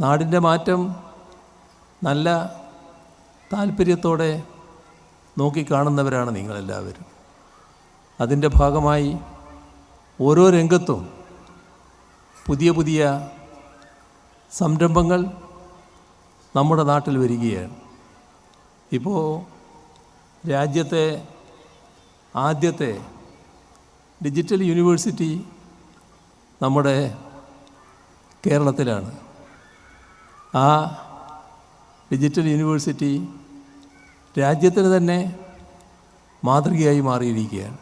നാടിന്റെ മാറ്റം നല്ല താല്പര്യത്തോടെ നോക്കിക്കാണുന്നവരാണ് നിങ്ങളെല്ലാവരും. അതിന്റെ ഭാഗമായി ഓരോ രംഗത്തും പുതിയ പുതിയ സംരംഭങ്ങൾ നമ്മുടെ നാട്ടിൽ വരികയാണ്. ഇപ്പോൾ രാജ്യത്തെ ആദ്യത്തെ ഡിജിറ്റൽ യൂണിവേഴ്സിറ്റി നമ്മുടെ കേരളത്തിലാണ്. ആ ഡിജിറ്റൽ യൂണിവേഴ്സിറ്റി രാജ്യത്തിന് തന്നെ മാതൃകയായി മാറിയിരിക്കുകയാണ്.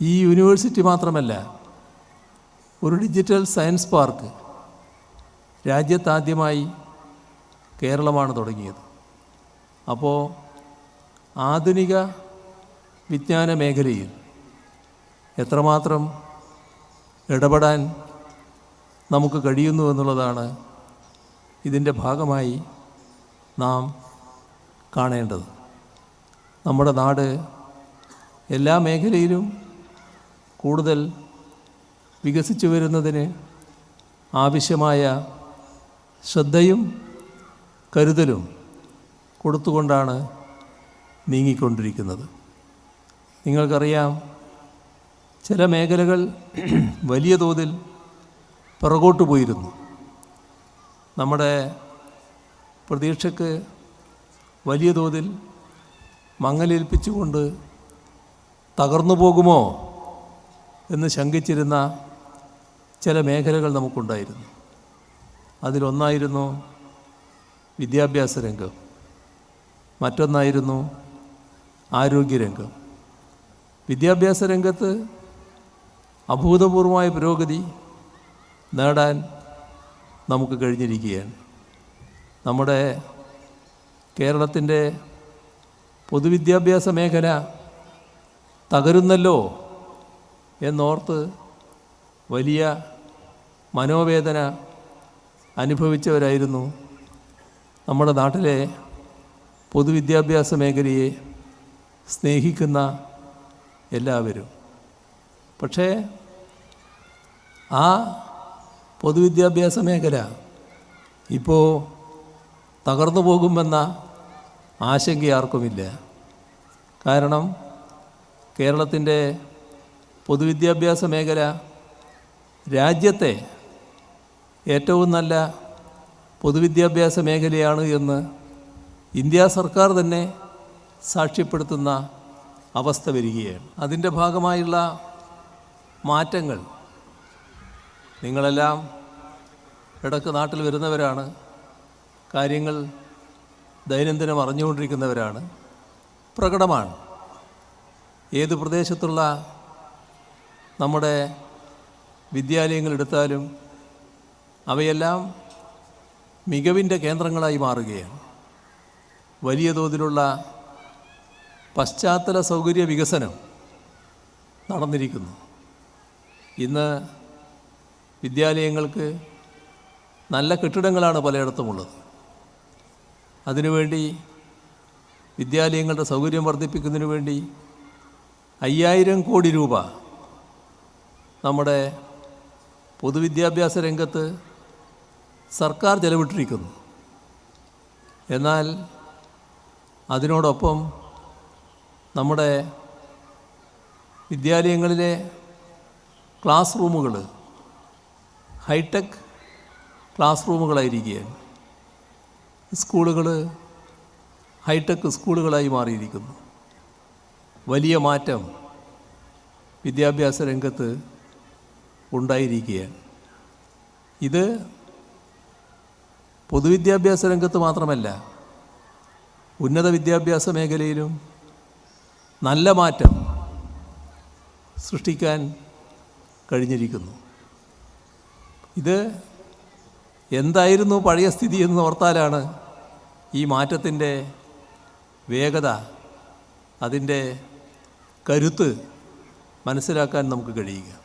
ഈ യൂണിവേഴ്സിറ്റി മാത്രമല്ല ഒരു ഡിജിറ്റൽ സയൻസ് പാർക്ക് രാജ്യത്താദ്യമായി കേരളമാണ് തുടങ്ങിയത്. അപ്പോൾ ആധുനിക വിജ്ഞാന മേഖലയിൽ എത്രമാത്രം ഇടപെടാൻ നമുക്ക് കഴിയുന്നു എന്നുള്ളതാണ് ഇതിന്റെ ഭാഗമായി നാം കാണേണ്ടത്. നമ്മുടെ നാട് എല്ലാ മേഖലയിലും കൂടുതൽ വികസിച്ചു വരുന്നതിന് ആവശ്യമായ ശ്രദ്ധയും കരുതലും കൊടുത്തുകൊണ്ടാണ് നീങ്ങിക്കൊണ്ടിരിക്കുന്നത്. നിങ്ങൾക്കറിയാം ചില മേഖലകൾ വലിയ തോതിൽ പിറകോട്ട് പോയിരുന്നു. നമ്മുടെ പ്രതീക്ഷയ്ക്ക് വലിയ തോതിൽ മങ്ങലേൽപ്പിച്ചുകൊണ്ട് തകർന്നു പോകുമോ എന്ന് ശങ്കിച്ചിരുന്ന ചില മേഖലകൾ നമുക്കുണ്ടായിരുന്നു. അതിലൊന്നായിരുന്നു വിദ്യാഭ്യാസ രംഗം. മറ്റൊന്നായിരുന്നു ആരോഗ്യരംഗം വിദ്യാഭ്യാസ രംഗത്ത് അഭൂതപൂർവമായ പുരോഗതി നേടാൻ നമുക്ക് കഴിഞ്ഞിരിക്കുകയാണ്. നമ്മുടെ കേരളത്തിന്റെ പൊതുവിദ്യാഭ്യാസ മേഖല തകരുന്നല്ലോ എന്നോർത്ത് വലിയ മനോവേദന അനുഭവിച്ചവരായിരുന്നു നമ്മുടെ നാട്ടിലെ പൊതുവിദ്യാഭ്യാസ മേഖലയെ സ്നേഹിക്കുന്ന എല്ലാവരും. പക്ഷേ ആ പൊതുവിദ്യാഭ്യാസ മേഖല ഇപ്പോൾ തകർന്നു പോകുമെന്ന ആശങ്ക ആർക്കുമില്ല കാരണം കേരളത്തിന്റെ പൊതുവിദ്യാഭ്യാസ മേഖല രാജ്യത്തെ ഏറ്റവും നല്ല പൊതുവിദ്യാഭ്യാസ മേഖലയാണ് എന്ന് ഇന്ത്യ സർക്കാർ തന്നെ സാക്ഷ്യപ്പെടുത്തുന്ന അവസ്ഥ വരികയാണ്. അതിന്റെ ഭാഗമായുള്ള മാറ്റങ്ങൾ നിങ്ങളെല്ലാം ഇടയ്ക്ക് നാട്ടിൽ വരുന്നവരാണ്. കാര്യങ്ങൾ ദൈനംദിനം അറിഞ്ഞുകൊണ്ടിരിക്കുന്നവരാണ്. പ്രകടമാണ്. ഏത് പ്രദേശത്തുള്ള നമ്മുടെ വിദ്യാലയങ്ങൾ എടുത്താലും അവയെല്ലാം മികവിന്റെ കേന്ദ്രങ്ങളായി മാറുകയാണ്. വലിയ തോതിലുള്ള പശ്ചാത്തല സൗകര്യ വികസനം നടന്നിരിക്കുന്നു. ഇന്ന് വിദ്യാലയങ്ങൾക്ക് നല്ല കെട്ടിടങ്ങളാണ് പലയിടത്തുമുള്ളത്. അതിനുവേണ്ടി വിദ്യാലയങ്ങളുടെ സൗകര്യം വർദ്ധിപ്പിക്കുന്നതിന് വേണ്ടി അയ്യായിരം കോടി രൂപ നമ്മുടെ പൊതുവിദ്യാഭ്യാസ രംഗത്ത് സർക്കാർ ചെലവിട്ടിരിക്കുന്നു. എന്നാൽ അതിനോടൊപ്പം നമ്മുടെ വിദ്യാലയങ്ങളിലെ ക്ലാസ് റൂമുകൾ ഹൈടെക് ക്ലാസ് റൂമുകളായിരിക്കുകയാണ് സ്കൂളുകൾ ഹൈടെക് സ്കൂളുകളായി മാറിയിരിക്കുന്നു. വലിയ മാറ്റം വിദ്യാഭ്യാസ രംഗത്ത് ഉണ്ടായിരിക്കുകയാണ് ഇത് പൊതുവിദ്യാഭ്യാസ രംഗത്ത് മാത്രമല്ല ഉന്നത വിദ്യാഭ്യാസ മേഖലയിലും നല്ല മാറ്റം സൃഷ്ടിക്കാൻ കഴിഞ്ഞിരിക്കുന്നു. ഇത് എന്തായിരുന്നു പഴയ സ്ഥിതി എന്ന് ഓർത്താലാണ് ഈ മാറ്റത്തിന്റെ വേഗത അതിന്റെ കരുത്ത് മനസ്സിലാക്കാൻ നമുക്ക് കഴിയുക.